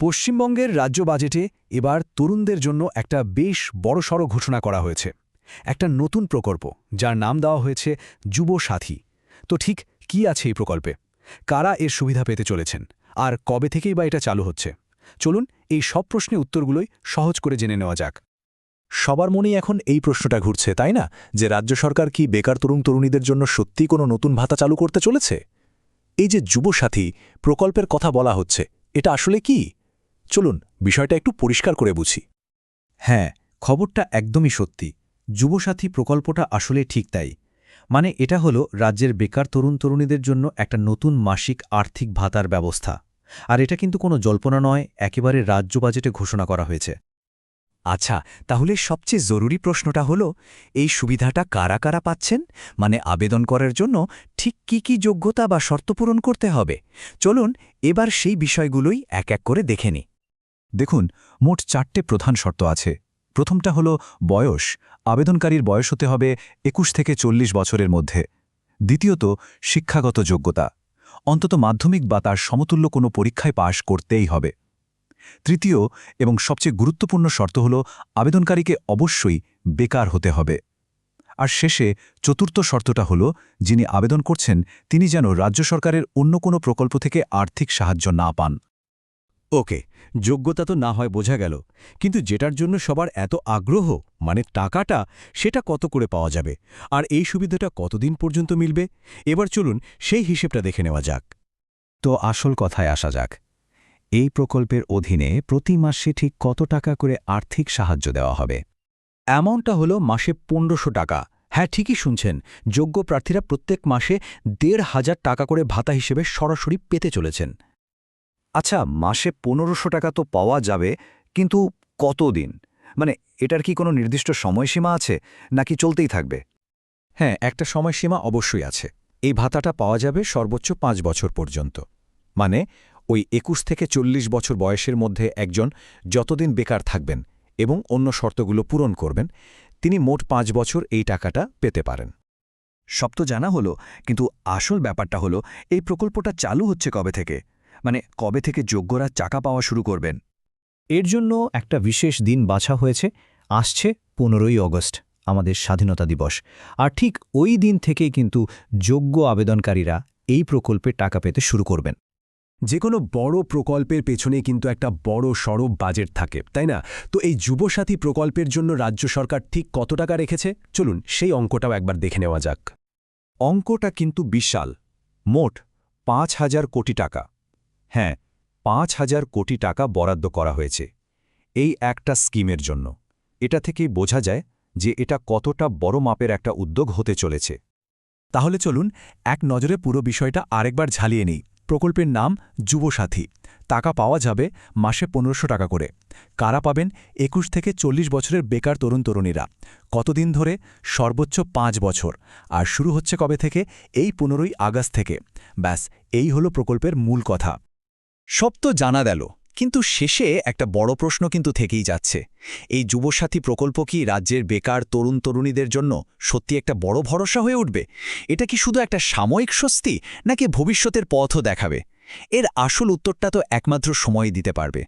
পশ্চিমবঙ্গের রাজ্য বাজেটে এবার তরুণদের জন্য একটা বেশ বড়সড় ঘোষণা করা হয়েছে। একটা নতুন প্রকল্প, যার নাম দেওয়া হয়েছে যুব সাথী। তো ঠিক কি আছে এই প্রকল্পে? কারা এর সুবিধা পেতে চলেছেন? আর কবে থেকেই বা এটা চালু হচ্ছে? চলুন এই সব প্রশ্নের উত্তরগুলোই সহজ করে জেনে নেওয়া যাক। সবার মনেই এখন এই প্রশ্নটা ঘুরছে, তাই না? যে রাজ্য সরকার কি বেকার তরুণ তরুণীদের জন্য সত্যি কোনো নতুন ভাতা চালু করতে চলেছে? এই যে যুবসাথী প্রকল্পের কথা বলা হচ্ছে, এটা আসলে কি? চলুন, বিষয়টা একটু পরিষ্কার করে বুঝি। হ্যাঁ খবরটা একদমই সত্যি। যুবসাথী প্রকল্পটা আসলে ঠিক তাই। মানে এটা হলো রাজ্যের বেকার তরুণ তরুণীদের জন্য একটা নতুন মাসিক আর্থিক ভাতার ব্যবস্থা। আর এটা কিন্তু কোনো জল্পনা নয়, একেবারে রাজ্য বাজেটে ঘোষণা করা হয়েছে। আচ্ছা তাহলে সবচেয়ে জরুরি প্রশ্নটা হলো, এই সুবিধাটা কারা কারা পাচ্ছেন? মানে আবেদন করার জন্য ঠিক কি কি যোগ্যতা বা শর্ত পূরণ করতে হবে? চলুন, এবার সেই বিষয়গুলোই এক এক করে দেখে নি দেখুন, মোট চারটে প্রধান শর্ত আছে। প্রথমটা হল বয়স। আবেদনকারীর বয়স হতে হবে একুশ থেকে চল্লিশ বছরের মধ্যে। দ্বিতীয়ত, শিক্ষাগত যোগ্যতা। অন্তত মাধ্যমিক বা তার সমতুল্য কোনো পরীক্ষায় পাশ করতেই হবে। তৃতীয় এবং সবচেয়ে গুরুত্বপূর্ণ শর্ত হল আবেদনকারীকে অবশ্যই বেকার হতে হবে। আর শেষে, চতুর্থ শর্তটা হল যিনি আবেদন করছেন, তিনি যেন রাজ্য সরকারের অন্য কোনো প্রকল্প থেকে আর্থিক সাহায্য না পান। ওকে, যোগ্যতা তো না হয় বোঝা গেল, কিন্তু যেটার জন্য সবার এত আগ্রহ মানে টাকাটা, সেটা কত করে পাওয়া যাবে? আর এই সুবিধাটা কতদিন পর্যন্ত মিলবে? এবার চলুন সেই হিসেবটা দেখে নেওয়া যাক। তো আসল কথায় আসা যাক। এই প্রকল্পের অধীনে প্রতি মাসে ঠিক কত টাকা করে আর্থিক সাহায্য দেওয়া হবে? অ্যামাউন্টটা হলো মাসে পনেরোশো টাকা। হ্যাঁ ঠিকই শুনছেন। যোগ্য প্রার্থীরা প্রত্যেক মাসে দেড় হাজার টাকা করে ভাতা হিসেবে সরাসরি পেতে চলেছেন। আচ্ছা মাসে পনেরোশো টাকা তো পাওয়া যাবে, কিন্তু কতদিন? মানে এটার কি কোনো নির্দিষ্ট সময়সীমা আছে, নাকি চলতেই থাকবে? হ্যাঁ একটা সময়সীমা অবশ্যই আছে। এই ভাতাটা পাওয়া যাবে সর্বোচ্চ পাঁচ বছর পর্যন্ত। মানে ওই একুশ থেকে চল্লিশ বছর বয়সের মধ্যে একজন যতদিন বেকার থাকবেন এবং অন্য শর্তগুলো পূরণ করবেন, তিনি মোট পাঁচ বছর এই টাকাটা পেতে পারেন। সব তো জানা হলো, কিন্তু আসল ব্যাপারটা হলো, এই প্রকল্পটা চালু হচ্ছে কবে থেকে? মানে কবে থেকে যোগ্যরা টাকা পাওয়া শুরু করবেন। এর জন্য একটা বিশেষ দিন বাছা হয়েছে, আসছে পনেরোই অগস্ট, আমাদের স্বাধীনতা দিবস। আর ঠিক ওই দিন থেকেই কিন্তু যোগ্য আবেদনকারীরা এই প্রকল্পে টাকা পেতে শুরু করবেন। যে কোনো বড় প্রকল্পের পেছনে কিন্তু একটা বড় সড়ব বাজেট থাকে, তাই না? তো এই যুবসাথী প্রকল্পের জন্য রাজ্য সরকার ঠিক কত টাকা রেখেছে? চলুন সেই অঙ্কটাও একবার দেখে নেওয়া যাক। অঙ্কটা কিন্তু বিশাল, মোট পাঁচ হাজার কোটি টাকা। হ্যাঁ পাঁচ হাজার কোটি টাকা বরাদ্দ করা হয়েছে। এই একটা স্কিমের জন্য। এটা থেকেই বোঝা যায় যে এটা কতটা বড় মাপের একটা উদ্যোগ হতে চলেছে। তাহলে চলুন এক নজরে পুরো বিষয়টা আরেকবার ঝালিয়ে নিই। প্রকল্পের নাম যুবসাথী। টাকা পাওয়া যাবে মাসে পনেরোশো টাকা করে। কারা পাবেন? একুশ থেকে চল্লিশ বছরের বেকার তরুণ তরুণীরা। কতদিন ধরে? সর্বোচ্চ পাঁচ বছর। আর শুরু হচ্ছে কবে থেকে? এই পনেরোই আগস্ট থেকে। ব্যাস, এই হলো প্রকল্পের মূল কথা। সব তো জানা গেল, কিন্তু শেষে একটা বড় প্রশ্ন কিন্তু থেকেই যাচ্ছে। এই যুবসাথী প্রকল্প কি রাজ্যের বেকার তরুণ তরুণীদের জন্য সত্যি একটা বড় ভরসা হয়ে উঠবে? এটা কি শুধু একটা সাময়িক স্বস্তি, নাকি ভবিষ্যতের পথও দেখাবে? এর আসল উত্তরটা তো একমাত্র সময় দিতে পারবে।